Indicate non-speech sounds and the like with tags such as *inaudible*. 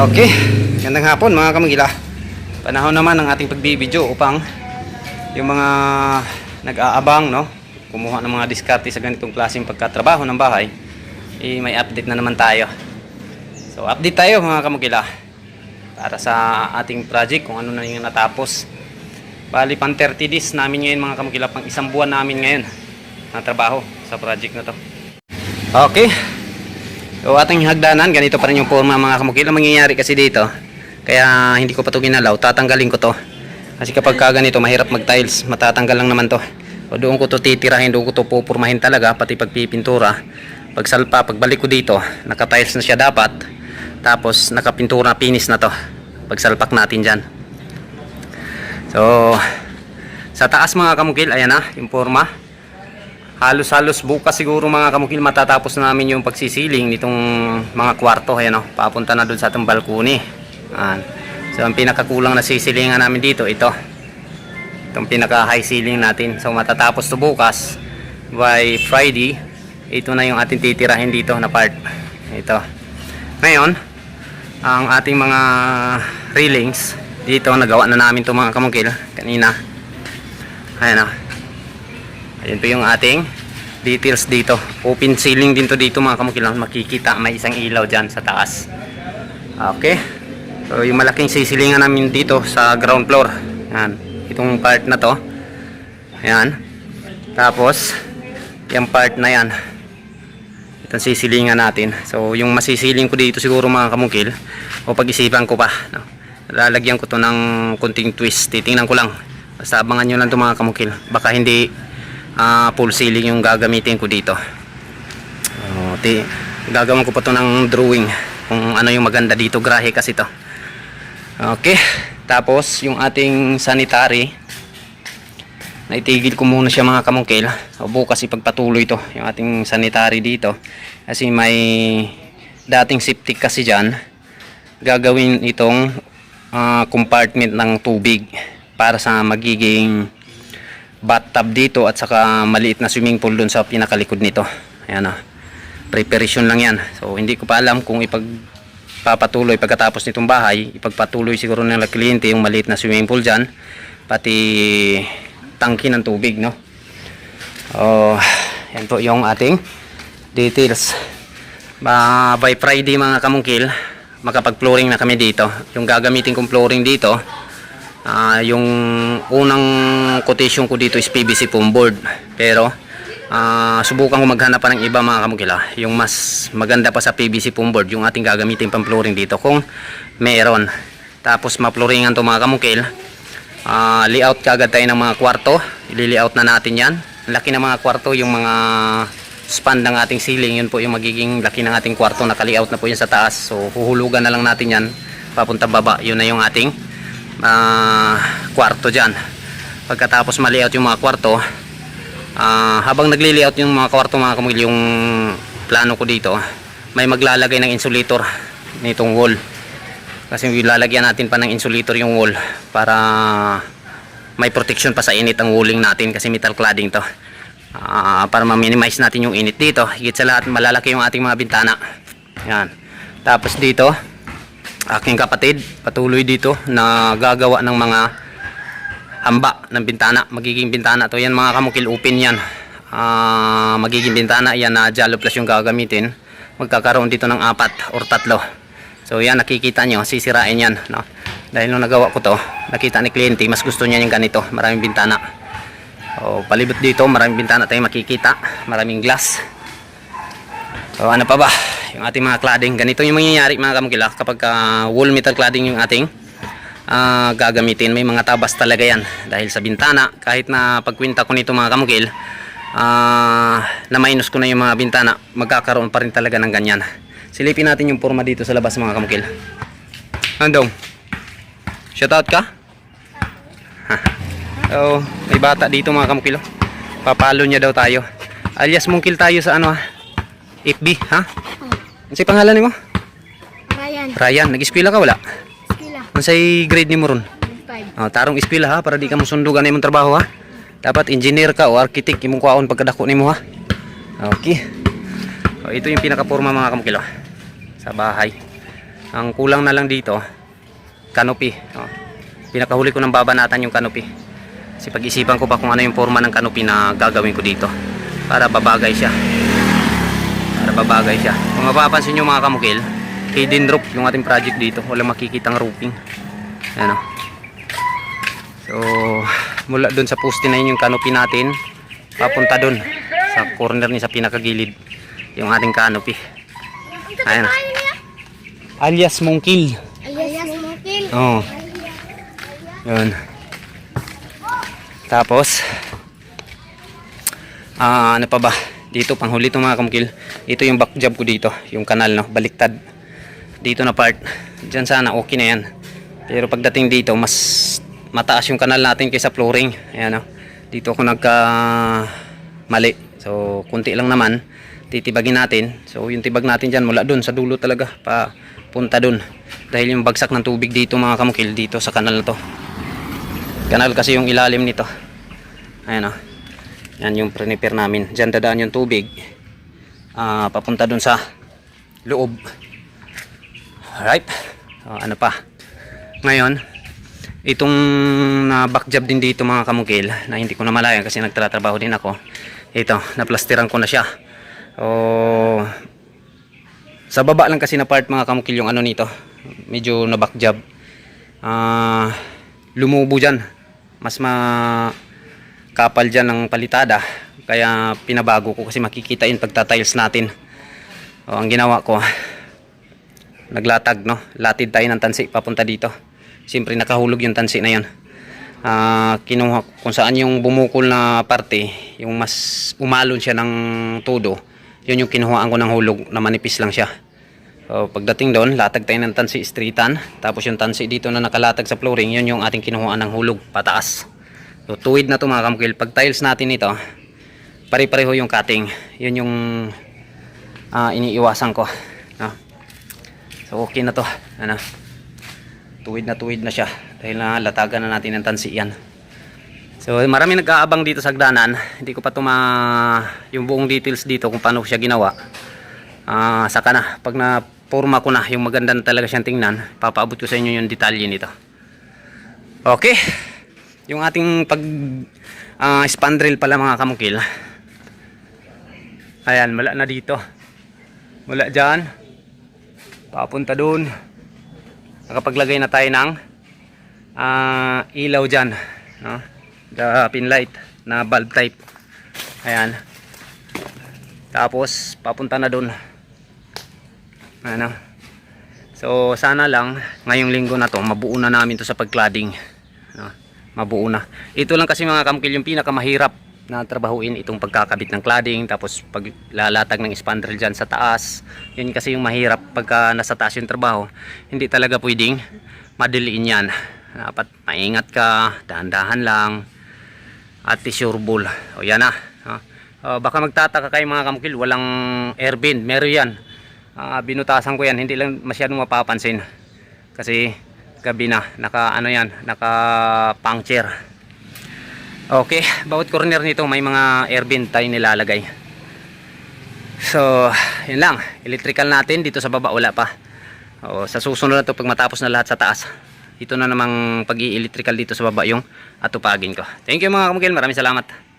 Okay, gandang hapon mga kamagila. Panahon naman ng ating pagbibideo upang yung mga nag-aabang, no? Kumuha ng mga diskarte sa ganitong klaseng pagkatrabaho ng bahay, eh, may update na naman tayo. So, update tayo mga kamagila para sa ating project kung ano na yung natapos. Bali, pang 30 days namin ngayon mga kamagila, pang isang buwan namin ngayon na trabaho sa project na to. Okay, So ating hagdanan, ganito pa rin yung forma mga kamukil. Ang mangyayari kasi dito, kaya hindi ko pa ito ginalaw, tatanggalin ko to. Kasi kapag ka ganito, mahirap mag-tiles, matatanggal lang naman to. O doon ko to titirahin, doon ko to pupurmahin talaga, pati pagpipintura. Pag salpa, pagbalik ko dito, naka-tiles na siya dapat. Tapos nakapintura, finish na to. Pag salpak natin dyan. So, sa taas mga kamukil, ayan na, yung forma halos-halos bukas siguro mga kamukil matatapos na namin yung pagsisiling nitong mga kwarto ayan o, papunta na doon sa atong balkoni. Ayan. so ang pinakakulang na sisilingan namin dito ito. Itong pinaka high ceiling natin. So matatapos to bukas. By Friday ito na yung ating titirahin dito na part. Ito. Ngayon ang ating mga railings dito nagawa na namin to mga kamukil kanina. Ayan o Ayan po yung ating details dito. Open ceiling din to dito mga kamukilang makikita. May isang ilaw dyan sa taas. Okay. So yung malaking sisilingan namin dito sa ground floor. Ayan. Itong part na to. Ayan. Tapos, yung part na yan. Itong sisilingan natin. So yung masisiling ko dito siguro mga kamukil. O pag-isipan ko pa. No? Lalagyan ko to ng kunting twist. Titingnan ko lang. Basta abangan nyo lang to mga kamukil. Baka hindi ah, full ceiling yung gagamitin ko dito. Ti, gagawin ko pa to ng drawing kung ano yung maganda dito. Grahe kasi to. Okay tapos yung ating sanitary. Naitigil ko muna siya mga kamungkil. O bukas ipagpatuloy to yung ating sanitary dito. Kasi may dating septic kasi dyan. Gagawin itong ah, compartment ng tubig para sa magiging bathtub dito at saka maliit na swimming pool dun sa pinakalikod nito. Ayan o preparation lang yan. So hindi ko pa alam kung ipagpapatuloy pagkatapos nitong bahay ipagpatuloy siguro ng kliyente yung maliit na swimming pool dyan pati tangki ng tubig no? Oh yan po yung ating details. Ba by Friday mga kamungkil makapag flooring na kami dito. Yung gagamitin kong flooring dito Ah, yung unang quotation ko dito is PVC foam board. Pero ah, subukan ko maghanap pa ng iba mga kamukila. Yung mas maganda pa sa PVC foam board yung ating gagamitin pang flooring dito kung meron. Tapos ma-flooringan to mga kamukil. Ah, layout kagad tayo ng mga kwarto. Ili-layout na natin 'yan. Laki ng mga kwarto yung mga span ng ating ceiling yun po yung magiging laki ng ating kwarto naka-layout na po yan sa taas so huhulugan na lang natin yan papunta baba yun na yung ating ah, kwarto dyan pagkatapos ma-layout yung mga kwarto ah, habang nagli-layout yung mga kwarto mga kamil yung plano ko dito may maglalagay ng insulator nitong wall. Kasi lalagyan natin pa ng insulator yung wall para may protection pa sa init ang walling natin kasi metal cladding to. Ah, para ma-minimize natin yung init dito. Higit sa lahat malalaki yung ating mga bintana. Yan. Tapos dito aking kapatid patuloy dito na gagawa ng mga hamba ng bintana. Magiging bintana to. Yan mga kamukil open yan. Ah, magiging bintana. Yan na jalo plus yung gagamitin. Magkakaroon dito ng apat or tatlo. So yan nakikita nyo. Sisirain yan no? dahil nung nagawa ko to nakita ni kliyente mas gusto niya yung ganito. Maraming bintana. O palibot dito. Maraming bintana tayo makikita. Maraming glass. So ano pa ba? Yung ating mga cladding. Ganito yung mangyayari mga kamukila kapag ah, wall metal cladding yung ating ah, gagamitin. May mga tabas talaga yan. Dahil sa bintana, kahit na pagkwinta ko nito mga kamukil, ah, na minus ko na yung mga bintana, magkakaroon pa rin talaga ng ganyan. Silipin natin yung forma dito sa labas mga kamukil. Andong? Shoutout ka? so, may bata dito mga kamukil. oh. Papalo niya daw tayo. Alias mungkil tayo sa ano ah. FB, ha? Ano si pangalan mo? Ryan, Ryan, nag-eskwela ka wala? Skila, Ano say grade ni mo ron? 5. Oh, tarong eskwela ha, para di ka musundugan imong trabaho ha. Dapat engineer ka o architect imong kuhaon pagkadako nimo ha. Okay. Oh, ito yung pinaka-forma mga kamukilo sa bahay. Ang kulang na lang dito, canopy. Oh. Pinakahuli ko ng babanatan yung canopy. Kasi pag-isipan ko pa kung ano yung forma ng canopy na gagawin ko dito. Para babagay siya. Para babagay siya. Kung mapapansin nyo mga kamukil, hidden roof yung ating project dito. Walang makikitang roofing. Ayan o. So, mula dun sa poste na yun yung canopy natin, papunta dun sa corner niya sa pinakagilid yung ating canopy. Ayan. Alias Mongkil. Alias mungkin. Oo. Yun. Tapos, ah ano pa ba? Dito, panghuli itong mga kamukil. Ito yung back job ko dito. Yung kanal, no? Baliktad. Dito na part. Diyan sana, okay na yan. Pero pagdating dito, mas mataas yung kanal natin kaysa flooring. Ayan, no? Dito ako nagka mali. So, kunti lang naman. Titibagin natin. So, yung tibag natin dyan, mula dun sa dulo talaga. Pa, punta dun. Dahil yung bagsak ng tubig dito mga kamukil, dito sa kanal na to. Kanal kasi yung ilalim nito. Ayan o. Yan yung prepare namin. Diyan dadaan yung tubig. Ah, papunta dun sa loob. Alright. So, ano pa? Ngayon, itong na back job din dito mga kamukil na hindi ko na malayan kasi nagtatrabaho din ako. Ito, naplastiran ko na siya. O sa baba lang kasi na part mga kamukil yung ano nito. Medyo na back job. Ah, lumubo dyan. Mas ma kapal dyan ng palitada. Kaya pinabago ko kasi makikita yun pagta-tiles natin. O, ang ginawa ko, naglatag no. Latid tayo ng tansi papunta dito. Siyempre nakahulog yung tansi na yun. Ah, kinuha kung saan yung bumukol na parte, yung mas umalon siya ng todo, yun yung kinuhaan ko ng hulog na manipis lang siya. So, pagdating doon, latag tayo ng tansi streetan. Tapos yung tansi dito na nakalatag sa flooring, yun yung ating kinuhaan ng hulog pataas. So, tuwid na to mga kamukil. Pag tiles natin ito, pare-pareho yung cutting. Yun yung ah, iniiwasan ko. No? So, okay na to. Ano? Tuwid na tuwid na siya. Dahil na latagan na natin ng tansi yan. So, marami nag-aabang dito sa hagdanan. Hindi ko pa tuma yung buong details dito kung paano siya ginawa. Ah, saka na pag na forma ko na yung maganda na talaga siyang tingnan, papaabot ko sa inyo yung detalye nito. Okay. Yung ating pag ah, spandrel pala mga kamukil. Ayan, mula na dito. Mula dyan. Papunta doon. Nakapaglagay na tayo ng ah, ilaw dyan. No? The pin light na bulb type. Ayan. Tapos papunta na doon. Ano? So sana lang ngayong linggo na to mabuo na namin to sa pagcladding. No? Mabuo na. Ito lang kasi mga kamkil yung pinakamahirap na trabahuin itong pagkakabit ng cladding tapos paglalatag ng spandrel dyan sa taas. Yun kasi yung mahirap pagka nasa taas yung trabaho. Hindi talaga pwedeng madiliin yan. Dapat maingat ka, dahan-dahan lang at sureball. O yan na. Uh, baka magtataka kayo mga kamukil, walang air bin. Meron yan. Ah, binutasan ko yan, hindi lang masyadong mapapansin. Kasi gabi na, naka ano yan, naka puncture. Okay, *laughs* bawat corner nito may mga air bin tayo nilalagay. So, yun lang. Electrical natin dito sa baba wala pa. O, sa susunod na to pag matapos na lahat sa taas. Ito na namang pag-i-electrical dito sa baba yung atupagin ko. Thank you mga kamukil, maraming salamat.